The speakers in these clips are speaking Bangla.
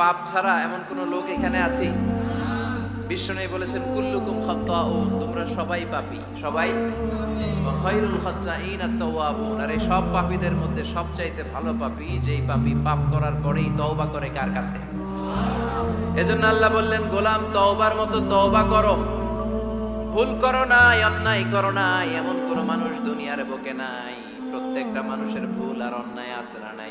পাপ ছাড়া এমন কোন লোক এখানে আছে? বিষ্ণু বলেছেন, কুল্লুকুম খাত্তাউন তোমরা সবাই পাপী, সবাই। খায়রুল খাত্তাইন আত-তাওয়াবুন আর এই সব পাপীদের মধ্যে সবচাইতে ভালো পাপী, যেই পাপী পাপ করার পরেই তওবা করে কার কাছে? এজন্য আল্লাহ বললেন, গোলাম, তওবার মতো তওবা করো। ভুল করো নাই, অন্যায় করো নাই, এমন কোন মানুষ দুনিয়ার বুকে নাই। প্রত্যেকটা মানুষের ভুল আর অন্যায় আছে না নাই।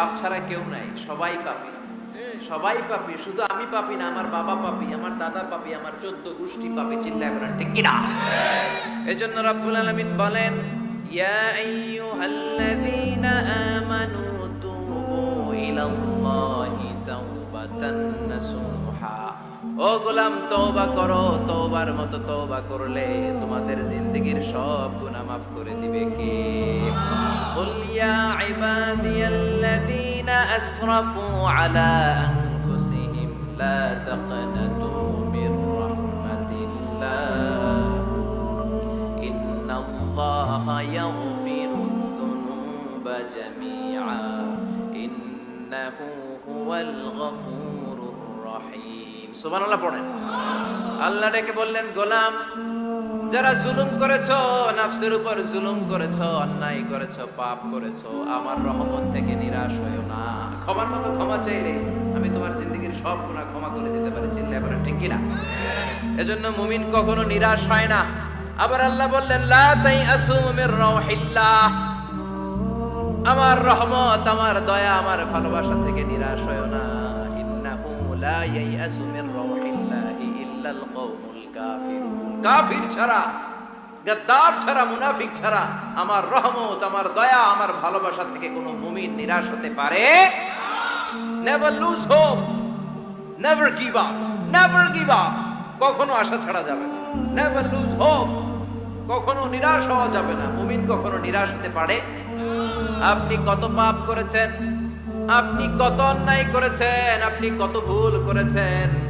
পাপ ছাড়া কেউ নাই, সবাই পাপি। সবাই পাপি, শুধু আমি পাপি না, আমার বাবা পাপি, আমার দাদা পাপি, আমার চোদ্দ গোষ্ঠী পাপি, চিল্লায় বলেন, ঠিক কিনা? এজন্য রাব্বুল আলামিন বলেন ও গোলাম, তওবা করো, তওবার মতো তওবা করলে তোমাদের জিন্দেগীর সব গুনাহ মাফ করে দিবে কে? قل يا عبادي الذين أسرفوا على أنفسهم لا تقنطوا من رحمة الله إن الله يغفر الذنوب جميعا إنه هو الغفور الرحيم سبحان الله পড়েন আল্লাহ ডেকে বললেন গোলাম যারা জুলুম করেছ, নাফসের উপর জুলুম করেছ, অন্যায় করেছ, পাপ করেছ, আমার রহমত থেকে নিরাশ হয়েও না। ক্ষমার মতো ক্ষমা চাইলে আমি তোমার জিন্দগির সব গুণা ক্ষমা করে দিতে পারি চিল্লা এবার ঠিক কিনা? এজন্য মুমিন কখনো নিরাশ হয় না। আবার আল্লাহ বললেন, লা তাই আসুমির রাহিল্লাহ আমার রহমত, আমার দয়া, আমার ভালোবাসা থেকে নিরাশ হয়েও না। ইন্নাহু লা ইয়াইআসু মির রাহিল্লাহি ইল্লাল কাফিরুন কাফির। ছাড়া, গাদ্দার ছাড়া, মুনাফিক ছাড়া আমার রহমত, আমার দয়া, আমার ভালোবাসা থেকে কোনো মুমিন নিরাশ হতে পারে? Never lose hope never give up never give up কখনো আশা ছাড়া যাবে না। নেভার লুজ হোপ কখনো নিরাশ হওয়া যাবে না। মুমিন কখনো নিরাশ হতে পারে? আপনি কত পাপ করেছেন? আপনি কত অন্যায় করেছেন? আপনি কত ভুল করেছেন?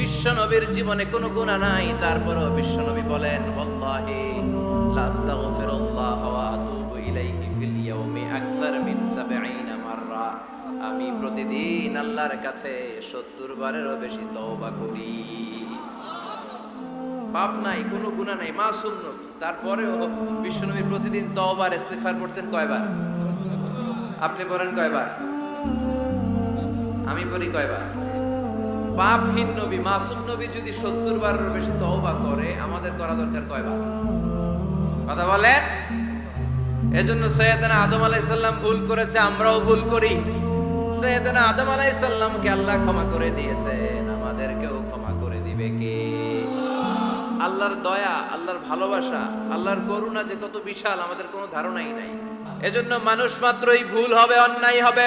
বিশ্বনবীর জীবনে কোনো গুণা নাই। তারপরও বিশ্বনবী বলেন, ওয়াল্লাহি লা ওয়া আতুবু ইলাইহি ফিল ইয়াউমি আকসার 70 মাররা। আমি প্রতিদিন আল্লাহর কাছে 70 বারেরও বেশি তওবা করি। পাপ নাই, কোনো গুনাহ নাই, মাসুম নবী। তারপরেও বিশ্বনবী প্রতিদিন তওবার, ইস্তিগফার করতেন কয়বার? আপনি করেন কয়বার? আমি করি কয়বার? পাপহীন নবী, মাসুম নবী যদি সত্তর বারের বেশি তওবা করে, আমাদের করা দরকার কয়বার কথা বলে এজন্য সৈয়দনা আদম আলাইসাল্লাম ভুল করেছে, আমরাও ভুল করি। সৈয়দনা আদম আলাইসাল্লামকে আল্লাহ ক্ষমা করে দিয়েছেন, আমাদেরকেও ক্ষমা করে দিবে কে? আল্লাহর দয়া, আল্লাহর ভালোবাসা, আল্লাহর করুণা যে কত বিশাল, আমাদের কোনো ধারণাই নাই। এজন্য মানুষ মাত্রই ভুল হবে, অন্যায় হবে।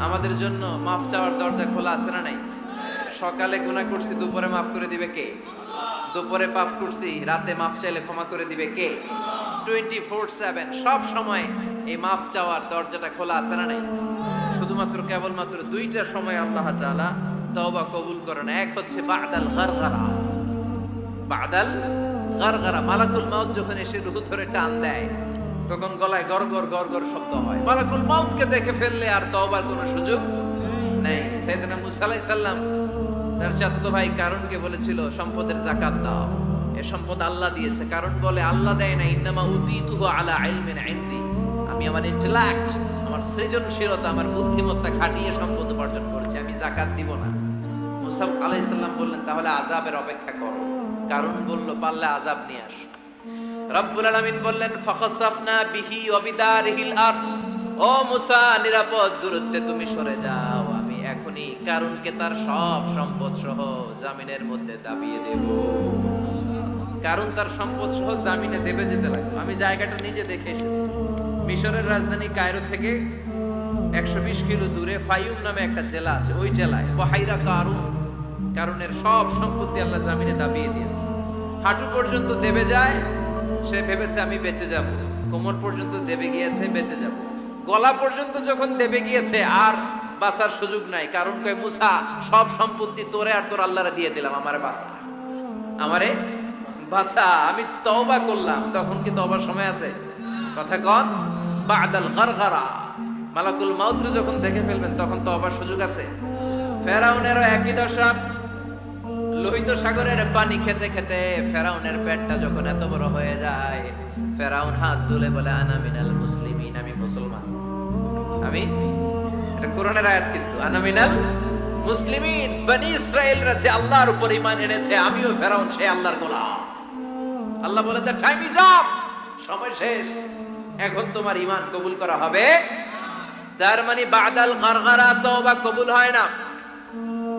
আমাদের জন্য মাফ চাওয়ার দরজা খোলা আছে না নাই? সকালে গুনাহ করছি, দুপুরে মাফ করে দিবে কে? দুপুরে পাপ করছি, রাতে মাফ চাইলে ক্ষমা করে দিবে কে? টোয়েন্টি ফোর সেভেন সব সময় এই মাফ চাওয়ার দরজাটা খোলা আছে না নাই? শুধুমাত্র কেবলমাত্র দুইটা সময় আল্লাহ তাআলা তওবা কবুল করেন। এক হচ্ছে বাদাল গারগারা। বাদাল গারগারা, মালাকুল মাউত যখন এসে রুহু ধরে টান দেয় তখন গলায় গরগর গরগর শব্দ হয়। মালাকুল মাউতকে দেখে ফেললে আর তওবার কোনো সুযোগ নেই। সাইয়েদনা মুসা আলাইহিস সালাম তার চাচাতো ভাই কারণকে বলেছিল, সম্পদের জাকাত দাও। এ সম্পদ আল্লাহ দিয়েছে। কারণ বলে, আল্লাহ দেয় না ইন্নামা উতিতুহু আলা ইলমিন ইনদি। আমি আমার ইন্টেলেক্ট আমার সৃজনশীলতা, আমার বুদ্ধিমত্তা খাটিয়ে সম্পদ উপার্জন করেছি। আমি জাকাত দিব না। মুসা আলাইহিস সালাম বললেন, তাহলে আযাবের অপেক্ষা করো। কারণ বলল, পারলে আযাব নিয়ে আসো। রব্বুল আলামিন বললেন, ফাখাসাফনা বিহি ওয়া বিদারিহিল আরদ। ও মুসা, নিরাপদ দূরত্বে তুমি সরে যাও, আমি এখনি কারণকে তার সব সম্পদ সহ জামিনের মধ্যে দাবিয়ে দেব। কারণ তার সম্পদ সহ জামিনে দেবে যেতে লাগল। আমি জায়গাটা নিজে দেখে এসেছি। মিশরের রাজধানী কায়রো থেকে একশো বিশ কিলো দূরে ফাইউম নামে একটা জেলা আছে, ওই জেলায়, বহাইরা কারুন। কারণের সব সম্পত্তি আল্লাহ জামিনে দাবিয়ে দিয়েছে। হাঁটু পর্যন্ত দেবে যায় সে ভেবেছে আমি বেঁচে যাব। কোমর পর্যন্ত দেবে গিয়েছে, বেঁচে যাব। গলা পর্যন্ত যখন দেবে গিয়েছে, আর বাঁচার সুযোগ নাই। কারণ কয়, মুসা, সব সম্পত্তি তোরে আর তোর আল্লাহরে দিয়ে দিলাম, আমারে বাঁচা। আমারে বাঁচা, আমি তওবা করলাম। তখন কি তওবার সময় আছে? কথা কন, বাদাল গারগারা। মালাকুল মাউত যখন দেখে ফেলবেন, তখন তওবার সুযোগ আছে। ফেরাউনেরও একই দশা। লোহিত সাগরের পানি খেতে খেতে ফেরাউনের পেটটা যখন এত বড় হয়ে যায়, ফেরাউন হাত তুলে বলে, আনা মিনাল মুসলিমিন, আমি মুসলমান। আমি? এটা কোরআনের আয়াত কিন্তু। মুসলিমিন, বনি ইসরায়েলরা যে আল্লাহর উপর এনেছে, আমিও ফেরাউন সে আল্লাহর গোলাম। আল্লাহ বলে দ্য টাইম ইজ আপ সময় শেষ। এখন তোমার ঈমান কবুল করা হবে। তার মানে বাদাল গারগারা তওবা কবুল হয় না।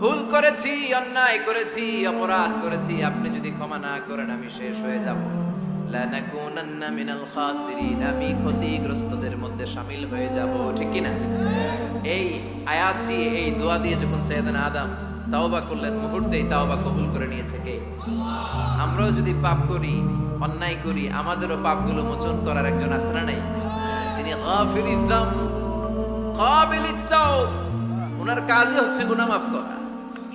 ভুল করেছি, অন্যায় করেছি, অপরাধ করেছি, আপনি যদি ক্ষমা না করেন, আমি শেষ হয়ে যাব। আমি ক্ষতিগ্রস্তদের মধ্যে হয়ে যাব, ঠিক এই আয়াত দিয়ে, এই দোয়া দিয়ে যখন আদম তাওবা করলেন, মুহূর্তেই তাওবা কবুল করে নিয়েছে কে? আমরাও যদি পাপ করি, অন্যায় করি, আমাদেরও পাপগুলো মোচন করার একজন না নাই? তিনি গাফিরিদ যাম কাবিলিত ওনার কাজই হচ্ছে গুনাহ মাফ করা।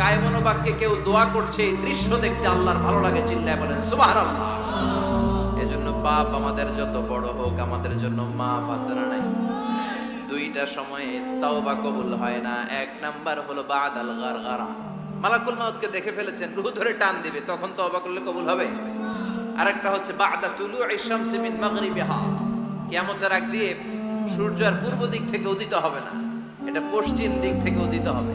কায়মন বাক্যে কেউ দোয়া করছে, এই দৃশ্য দেখতে আল্লাহর ভালো লাগে চিল্লায় বলেন, সুবহানাল্লাহ। এজন্য পাপ আমাদের যত বড় হোক, আমাদের জন্য মাফ আছে না নাই? দুইটা সময়ে তাওবা কবুল হয় না, এক নাম্বার হলো বাদ আল গারগারা। মালাকুল মাউতকে দেখে ফেলেছেন, রুহ ধরে টান দিবে, তখন তওবা করলে কবুল হবে। আরেকটা হচ্ছে, বাদা তুলু ইশামসি মিন মাগরিবিহা। কিয়ামতের আগ দিয়ে সূর্য আর পূর্ব দিক থেকে উদিত হবে না, এটা পশ্চিম দিক থেকে উদিত হবে।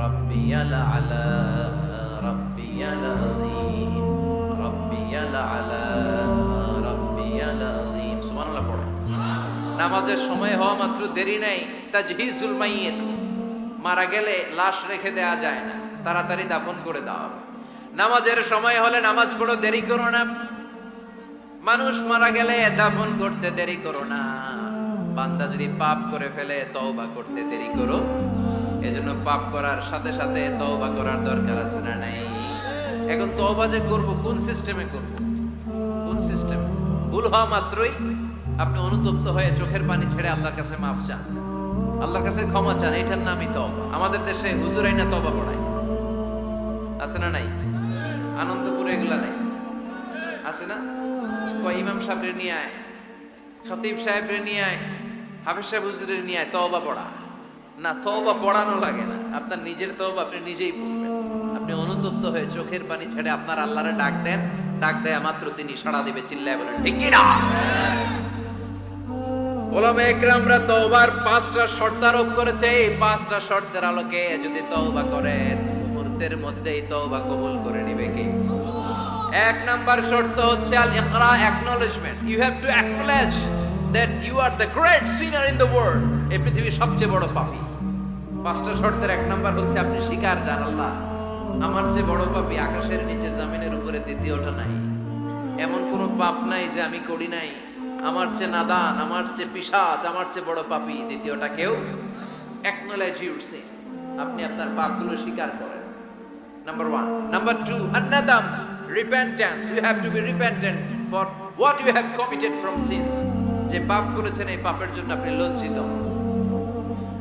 আলা রব্বিয়াল আজিম রব্বিয়াল আলা রব্বিয়াল আজিম সুবহানাল্লাহ পড়ো। নামাজের সময় হওয়া মাত্র দেরি নাই। তাজহিজুল মাইয়িত। মারা গেলে লাশ রেখে দেয়া যায় না। তাড়াতাড়ি দাফন করে দাও। নামাজের সময় হলে নামাজ পড়ো, দেরি করো না। মানুষ মারা গেলে দাফন করতে দেরি করো না। বান্দা যদি পাপ করে ফেলে, তওবা করতে দেরি করো এজন্য পাপ করার সাথে সাথে তওবা করার দরকার আছে না নাই? এখন তওবা যে করব, কোন সিস্টেমে করব? কোন সিস্টেম? ভুল হওয়া মাত্রই আপনি অনুতপ্ত হয়ে চোখের পানি ছেড়ে আল্লাহর কাছে মাফ চান। আল্লাহর কাছে ক্ষমা চান, এটার নামই তওবা। আমাদের দেশে হুজুরাই না তওবা পড়ায়। আছে না নাই? আনন্দপুরে এগুলা নাই? আছে না? কয় ইমাম সাহেবরে নিয়ে আয়, খতিব সাহেবরে নিয়ে আয়, হাফিজ সাহেব হুজুরের নিয়ে আয়, তওবা পড়া। না, তওবা পড়ানো লাগে না। আপনার নিজের তওবা আপনি নিজেই পড়বেন। আপনি অনুতপ্ত হয়ে চোখের পানি ছেড়ে আপনার আল্লাহরে ডাক দেন। ডাক দেয়া মাত্র তিনি সাড়া দিবে, চিল্লায় বলেন, ঠিক না? ওলামা একরামরা তওবার পাঁচটা শর্ত আরোপ করেছে। এই পাঁচটা শর্তের আলোকে যদি তওবা করেন মুহূর্তের মধ্যেই তওবা কবুল করে নিবে কে? এক নাম্বার শর্ত হচ্ছে আল ইকরা acknowledgement you have to acknowledge that you are the great sinner in the world এই পৃথিবীর সবচেয়ে বড় পাপী। পাঁচটা শর্তের এক নাম্বার হচ্ছে, আপনি শিকার জান আল্লাহ। আমার যে বড় পাপী আকাশের নিচে, জামিনের উপরে দ্বিতীয়টা নাই। এমন কোনো পাপ নাই যে আমি করি নাই। আমার চেয়ে নাদান, আমার চেয়ে পিসাচ, আমার চেয়ে বড় পাপী দ্বিতীয়টা কেউ? ইউর সিন আপনি আপনার পাপগুলো স্বীকার করেন। Number one number two আন্নাদাম repentance you have to be repentant for what you have committed from sins যে পাপ করেছেন, এই পাপের জন্য আপনি লজ্জিত। হন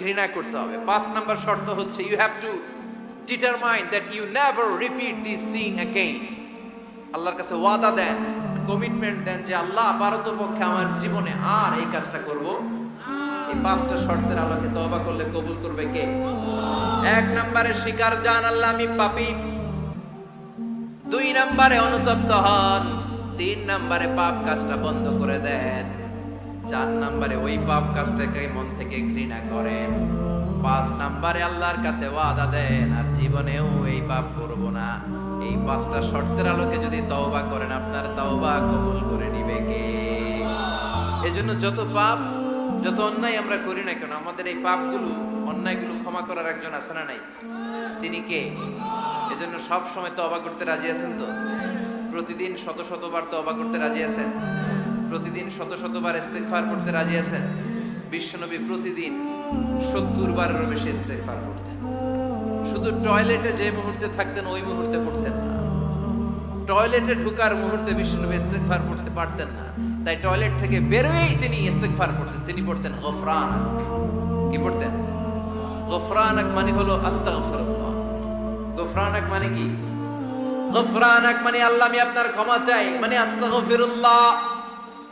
ঘৃণা করতে হবে। পাঁচ নাম্বার শর্ত হচ্ছে you have to determine that you never repeat this sin again আল্লাহর কাছে ওয়াদা দেন কমিটমেন্ট দেন যে আল্লাহ পক্ষে আমার জীবনে আর এই কাজটা করব। এই পাঁচটা শর্তের আলোকে তওবা করলে কবুল করবে কে? এক নম্বরে স্বীকার জান আল্লাহ আমি পাপী। দুই নম্বরে অনুতপ্ত হন। তিন নম্বরে পাপ কাজটা বন্ধ করে দেন। চার নাম্বারে ওই পাপ কাজটাকে মন থেকে ঘৃণা করেন পাঁচ নাম্বারে আল্লাহর কাছে ওয়াদা দেন, আর জীবনেও এই পাপ করব না। এই পাঁচটা শর্তের আলোকে যদি তওবা করেন, আপনার তওবা কবুল করে নিবে কে? এজন্য যত পাপ, যত অন্যায় আমরা করি না কেন, আমাদের এই পাপগুলো, অন্যায়গুলো ক্ষমা করার একজন আছে না নাই? তিনি কে? এজন্য সব সময় তওবা করতে রাজি আছেন তো? প্রতিদিন শত শতবার তওবা করতে রাজি আছেন? প্রতিদিন শত শতবার ইস্তেগফার করতে রাজি আছেন? বিশ্বনবী প্রতিদিন সত্তর বারেরও বেশি ইস্তেগফার করতেন শুধু টয়লেটে যে মুহূর্তে থাকতেন, ওই মুহূর্তে পড়তেন না। টয়লেটে ঢুকার মুহূর্তে বিশ্বনবী ইস্তেগফার করতে পারতেন না। তাই টয়লেট থেকে বেরোয়েই তিনি ইস্তেগফার করতেন তিনি পড়তেন গফরান কি পড়তেন? গফরানাক মানে হলো আস্তাগফিরুল্লাহ। গফরানাক মানে কি? গফরানাক মানে আল্লাহ আমি আপনার ক্ষমা চাই। মানে আস্তাগফিরুল্লাহ।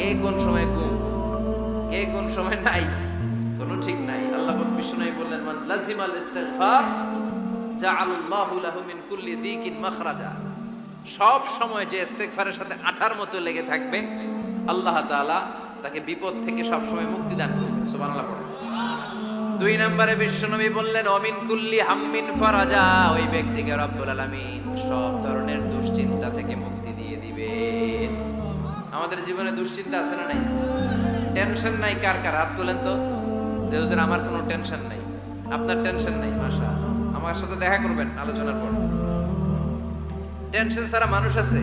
কে কোন সময় গুম কে কোন সময় নাই? কোনো ঠিক নাই। আল্লাহ বিষ্ণু বললেন, মান লাজিমাল ইস্তিগফার, জাআলাল্লাহু লাহু মিন কুল্লি দিকিন মাখরাজা। সব সময় যে ইস্তেগফারের সাথে আঠার মতো লেগে থাকবে, আল্লাহ তাআলা তাকে বিপদ থেকে সব সময় মুক্তি দান করবেন সুবহানাল্লাহ পড়ুন। দুই নম্বরে বিশ্বনবী বললেন, অমিন কুল্লি হাম্মিন ফারাজা। ওই ব্যক্তিকে রব্বুল আলামিন সব ধরনের দুশ্চিন্তা থেকে মুক্তি দিয়ে দিবেন আমাদের জীবনে দুশ্চিন্তা আছে না নাই? টেনশন নাই কার কার? হাত তোলেন তো। যে হুজুর আমার কোনো টেনশন নাই। আপনার টেনশন নাই মাশা আমার সাথে দেখা করবেন আলোচনার পর। টেনশন ছাড়া মানুষ আছে।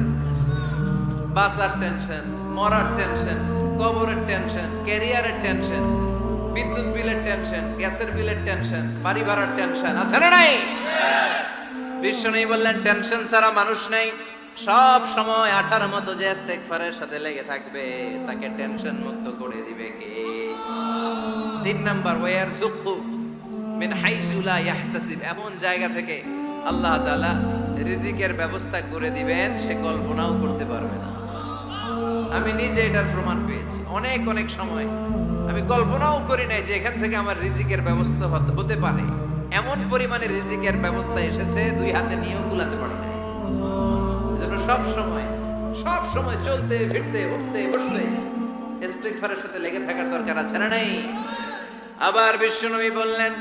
বাসার টেনশন মরার টেনশন কবরের টেনশন ক্যারিয়ারের টেনশন বিদ্যুৎ বিলের টেনশন গ্যাসের বিলের টেনশন বাড়ি ভাড়ার টেনশন আছে না নাই? বিশ্ব নেই বললেন টেনশন ছাড়া মানুষ নেই। সব সময় আঠার মতো যে সাথে লেগে থাকবে, তাকে টেনশন মুক্ত করে দিবে কে? তিন নাম্বার, ওয়ার সুকু মিন হাইসু লা ইয়াহতাসিব। এমন জায়গা থেকে আল্লাহ তাআলা রিজিকের ব্যবস্থা করে দিবেন, সে কল্পনাও করতে পারবে না। আমি নিজে এটার প্রমাণ পেয়েছি। অনেক অনেক সময় আমি কল্পনাও করি নাই যে এখান থেকে আমার রিজিকের ব্যবস্থা হতে- পারে। এমন পরিমাণে রিজিকের ব্যবস্থা এসেছে, দুই হাতে নিয়েও গুলাতে পারি নাই এজন্য সব সময় সব সময় চলতে, ফিরতে, উঠতে, বসতে। ইস্তেগফারের সাথে লেগে থাকার দরকার আছে না নাই? আবার বিশ্বনবী বললেন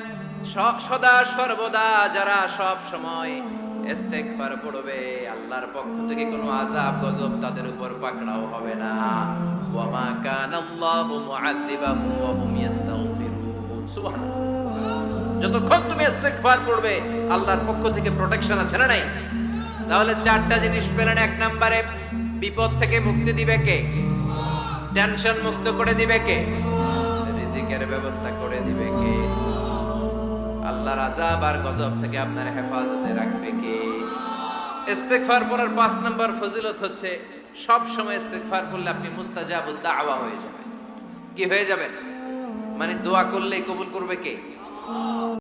সদা সর্বদা যারা সব সময় পড়বে, আল্লাহর পক্ষ থেকে কোনো আযাব, গজব তাদের উপর পাকড়াও হবে না। ওয়া মা কানা আল্লাহু মুআযিবাহুম ওয়া হুম ইস্তাগফিরুন সুবহানাল্লাহ। যতক্ষণ তুমি ইস্তেগফার করবে আল্লাহর পক্ষ থেকে প্রোটেকশন আছে না নাই? তাহলে চারটা জিনিস পেলেন এক নম্বরে, বিপদ থেকে মুক্তি দিবে কে? টেনশন মুক্ত করে দিবে কে? রিজিকের ব্যবস্থা করে দিবে কে? আল্লাহর আজাব আর গজব থেকে আপনার হেফাজতে রাখবে কে? ইস্তেগফার করার পাঁচ নাম্বার ফজিলত হচ্ছে, সব সময় ইস্তেগফার করলে আপনি মুস্তাজাবুল দাওয়া হয়ে যাবেন। কি হয়ে যাবেন? মানে দোয়া করলেই কবুল করবে কে?